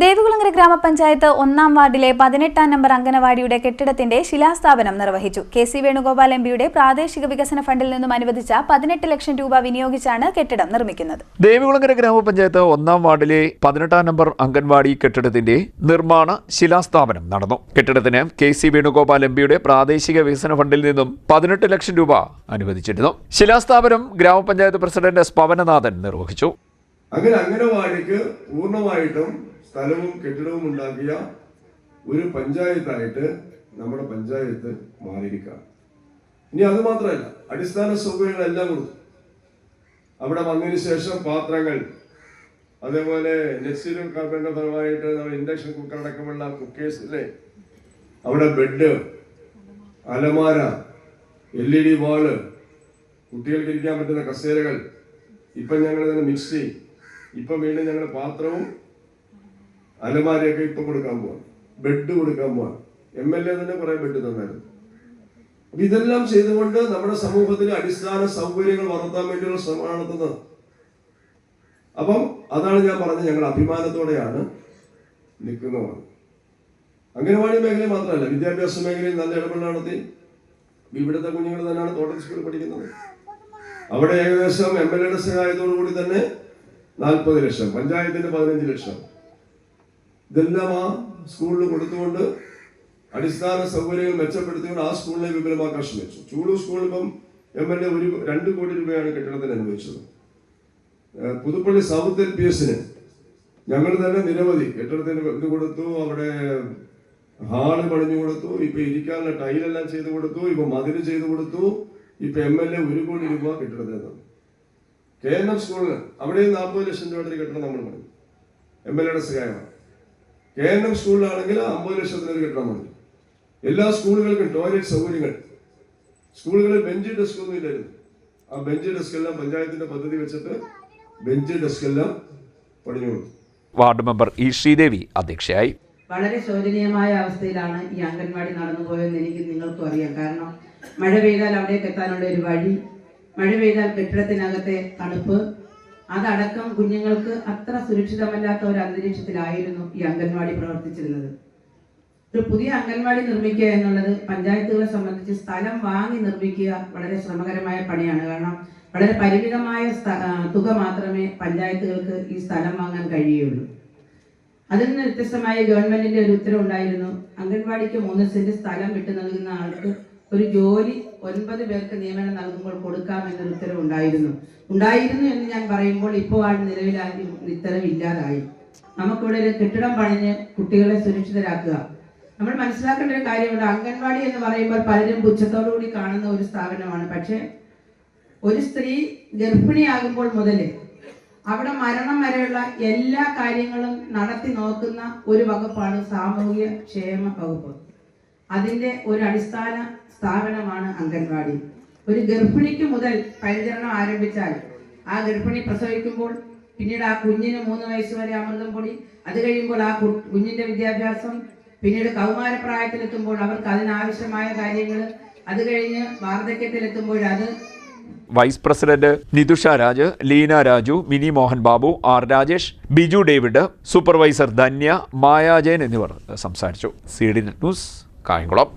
ദേവികുളങ്ങര ഗ്രാമപഞ്ചായത്ത് ഒന്നാം വാർഡിലെ പതിനെട്ടാം നമ്പർ അംഗനവാടിയുടെ കെട്ടിടത്തിന്റെ ശിലാസ്ഥാപനം നിർവഹിച്ചു. കെ സി വേണുഗോപാൽ എം പിയുടെ പ്രാദേശിക വികസന ഫണ്ടിൽ നിന്നും അനുവദിച്ച പതിനെട്ട് ലക്ഷം രൂപ വിനിയോഗിച്ചാണ് കെട്ടിടം നിർമ്മിക്കുന്നത്. ദേവികുളങ്ങര ഗ്രാമപഞ്ചായത്ത് ഒന്നാം വാർഡിലെ പതിനെട്ടാം നമ്പർ അംഗൻവാടി കെട്ടിടത്തിന്റെ നിർമ്മാണ ശിലാസ്ഥാപനം നടന്നു. കെട്ടിടത്തിന് കെ സി വേണുഗോപാൽ എം പിയുടെ പ്രാദേശിക വികസന ഫണ്ടിൽ നിന്നും പതിനെട്ട് ലക്ഷം രൂപ അനുവദിച്ചിരുന്നു. ശിലാസ്ഥാപനം ഗ്രാമപഞ്ചായത്ത് പ്രസിഡന്റ് എസ് പവനനാഥൻ നിർവഹിച്ചു. അങ്ങനെ അംഗനവാടിക്ക് പൂർണമായിട്ടും സ്ഥലവും കെട്ടിടവും ഉണ്ടാക്കിയ ഒരു പഞ്ചായത്തായിട്ട് നമ്മുടെ പഞ്ചായത്ത് മാറിയിരിക്കാം ഇനി അത് മാത്രമല്ല അടിസ്ഥാന സൗകര്യങ്ങളെല്ലാം കൊടുത്തു. അവിടെ വന്നതിന് ശേഷം പാത്രങ്ങൾ അതേപോലെ നെക്സിലും കാർബണിന്റെ ഫലമായിട്ട് ഇൻഡക്ഷൻ കുക്കർ അടക്കമുള്ള കുക്കേഴ്സ് അല്ലേ അവിടെ ബെഡ് അലമാര എൽ ഇ ഡി വാൾ കുട്ടികൾക്ക് ഇരിക്കാൻ പറ്റുന്ന കസേരകൾ. ഇപ്പം ഞങ്ങൾ തന്നെ മിക്സി ഇപ്പം വീണ്ടും ഞങ്ങൾ പാത്രവും അലമാരയൊക്കെ ഇപ്പം കൊടുക്കാൻ പോവാണ് ബെഡ് കൊടുക്കാൻ പോവാണ് എം എൽ എ തന്നെ കുറെ ബെഡ് തന്നായിരുന്നു. അപ്പൊ ഇതെല്ലാം ചെയ്തുകൊണ്ട് നമ്മുടെ സമൂഹത്തിന് അടിസ്ഥാന സൗകര്യങ്ങൾ വളർത്താൻ വേണ്ടിയുള്ള ശ്രമമാണ് നടത്തുന്നത്. അപ്പം അതാണ് ഞാൻ പറഞ്ഞത് ഞങ്ങൾ അഭിമാനത്തോടെയാണ് നിൽക്കുന്നത് അംഗനവാടി മേഖല മാത്രമല്ല വിദ്യാഭ്യാസ മേഖലയിൽ നല്ല ഇടപെടൽ നടത്തി. ഇവിടുത്തെ കുഞ്ഞുങ്ങൾ തന്നെയാണ് തോട്ടൽ സ്കൂളിൽ പഠിക്കുന്നത്. അവിടെ ഏകദേശം എം എൽ എയുടെ സഹായത്തോടു കൂടി തന്നെ നാൽപ്പത് ലക്ഷം പഞ്ചായത്തിന്റെ പതിനഞ്ച് ലക്ഷം. ഇതെല്ലാം സ്കൂളിൽ കൊടുത്തുകൊണ്ട് അടിസ്ഥാന സൗകര്യങ്ങൾ മെച്ചപ്പെടുത്തിക്കൊണ്ട് ആ സ്കൂളിനെ വിപുലമാക്കാൻ ശ്രമിച്ചു ചൂളൂർ സ്കൂൾ ഇപ്പം എം എൽ എ ഒരു രണ്ട് കോടി രൂപയാണ് കെട്ടിടത്തിന് അനുവദിച്ചത്. പുതുപ്പള്ളി സൗത്ത് എൽ പി എസിന് ഞങ്ങൾ തന്നെ നിരവധി കെട്ടിടത്തിന് ഇത് കൊടുത്തു അവിടെ ഹാൾ പണിഞ്ഞു കൊടുത്തു ഇപ്പൊ ഇരിക്കാനുള്ള ടൈലെല്ലാം ചെയ്തു കൊടുത്തു ഇപ്പൊ മതിൽ ചെയ്തു കൊടുത്തു ഇപ്പൊ എം എൽ എ ഒരു കോടി രൂപ കെട്ടിടത്തിന് തന്നു. കെ എൻ എം സ്കൂളിന് അവിടെയും നാൽപ്പത് ലക്ഷം രൂപയുടെ കെട്ടിടം നമ്മൾ പറഞ്ഞു എം എൽ എയുടെ സഹായമാണ്. കെ എൻ എം സ്കൂളിലാണെങ്കിൽ അമ്പത് ലക്ഷത്തിന് ഒരു കെട്ടിടം പണിതു എല്ലാ സ്കൂളുകൾക്കും ടോയ്ലറ്റ് സൗകര്യങ്ങൾ. സ്കൂളുകളിൽ ബെഞ്ച് ഡെസ്ക് ഒന്നും ഇല്ലായിരുന്നു. ആ ബെഞ്ച് ഡെസ്ക് എല്ലാം പഞ്ചായത്തിന്റെ പദ്ധതി വെച്ചിട്ട് ബെഞ്ച് ഡെസ്ക് എല്ലാം പണിഞ്ഞു കൊടുത്തു വാർഡ് മെമ്പർ ഇ ശ്രീദേവി അധ്യക്ഷയായി. വളരെ ശോചനീയമായ അവസ്ഥയിലാണ് ഈ അംഗൻവാടി നടന്നു പോയെന്ന് എനിക്ക് നിങ്ങൾക്കും അറിയാം. കാരണം മഴ പെയ്താൽ അവിടേക്ക് എത്താനുള്ള ഒരു വഴി മഴ പെയ്താൽ കെട്ടിടത്തിനകത്തെ തണുപ്പ് അതടക്കം കുഞ്ഞുങ്ങൾക്ക് അത്ര സുരക്ഷിതമല്ലാത്ത ഒരു അന്തരീക്ഷത്തിലായിരുന്നു ഈ അംഗൻവാടി പ്രവർത്തിച്ചിരുന്നത്. ഒരു പുതിയ അംഗൻവാടി നിർമ്മിക്കുക എന്നുള്ളത് പഞ്ചായത്തുകളെ സംബന്ധിച്ച് സ്ഥലം വാങ്ങി നിർമ്മിക്കുക വളരെ ശ്രമകരമായ പണിയാണ്. കാരണം വളരെ പരിമിതമായ തുക മാത്രമേ പഞ്ചായത്തുകൾക്ക് ഈ സ്ഥലം വാങ്ങാൻ കഴിയുള്ളൂ അതിൽ നിന്ന് വ്യത്യസ്തമായ ഗവൺമെന്റിന്റെ ഒരു ഉത്തരവുണ്ടായിരുന്നു. അംഗൻവാടിക്ക് മൂന്ന് സെന്റ് സ്ഥലം വിട്ടു നൽകുന്ന ആൾക്ക് ഒരു ജോലി ഒൻപത് പേർക്ക് നിയമനം നൽകുമ്പോൾ കൊടുക്കാം എന്നൊരു ഉത്തരവുണ്ടായിരുന്നു. ഉണ്ടായിരുന്നു എന്ന് ഞാൻ പറയുമ്പോൾ ഇപ്പോൾ ആ നിലവിലായി ഉത്തരവ് ഇല്ലാതായി. നമുക്കിവിടെ ഒരു കെട്ടിടം പണിഞ്ഞ് കുട്ടികളെ സുരക്ഷിതരാക്കുക. നമ്മൾ മനസ്സിലാക്കേണ്ട ഒരു കാര്യമുണ്ട്. അംഗൻവാടി എന്ന് പറയുമ്പോൾ പലരും പുച്ഛത്തോടുകൂടി കാണുന്ന ഒരു സ്ഥാപനമാണ്. പക്ഷേ ഒരു സ്ത്രീ ഗർഭിണിയാകുമ്പോൾ മുതൽ അവിടെ മരണം വരെയുള്ള എല്ലാ കാര്യങ്ങളും നടത്തി നോക്കുന്ന ഒരു വകുപ്പാണ് സാമൂഹ്യ ക്ഷേമ വകുപ്പ്. അതിന്റെ ഒരു അടിസ്ഥാന സ്ഥാപനമാണ് അംഗൻവാടി. ഒരു ഗർഭിണിക്ക് മുതൽ പരിചരണം ആരംഭിച്ചാൽ ആ ഗർഭിണി പ്രസവിക്കുമ്പോൾ പിന്നീട് ആ കുഞ്ഞിന് മൂന്ന് വയസ്സ് വരെ അമൃതം പൊടി. അത് കഴിയുമ്പോൾ ആ കുഞ്ഞിന്റെ വിദ്യാഭ്യാസം പിന്നീട് കൗമാരപ്രായത്തിലെത്തുമ്പോൾ അവർക്ക് അതിനാവശ്യമായ കാര്യങ്ങൾ അത് കഴിഞ്ഞ് വാർദ്ധക്യത്തിലെത്തുമ്പോൾ അത് vice president Nithusha Raj Leena Raju Mini Mohan Babu R Rajesh Biju David supervisor Dhanya Mayajayan എന്നിവർ സംസാരിച്ചു. C D news Kayamkulam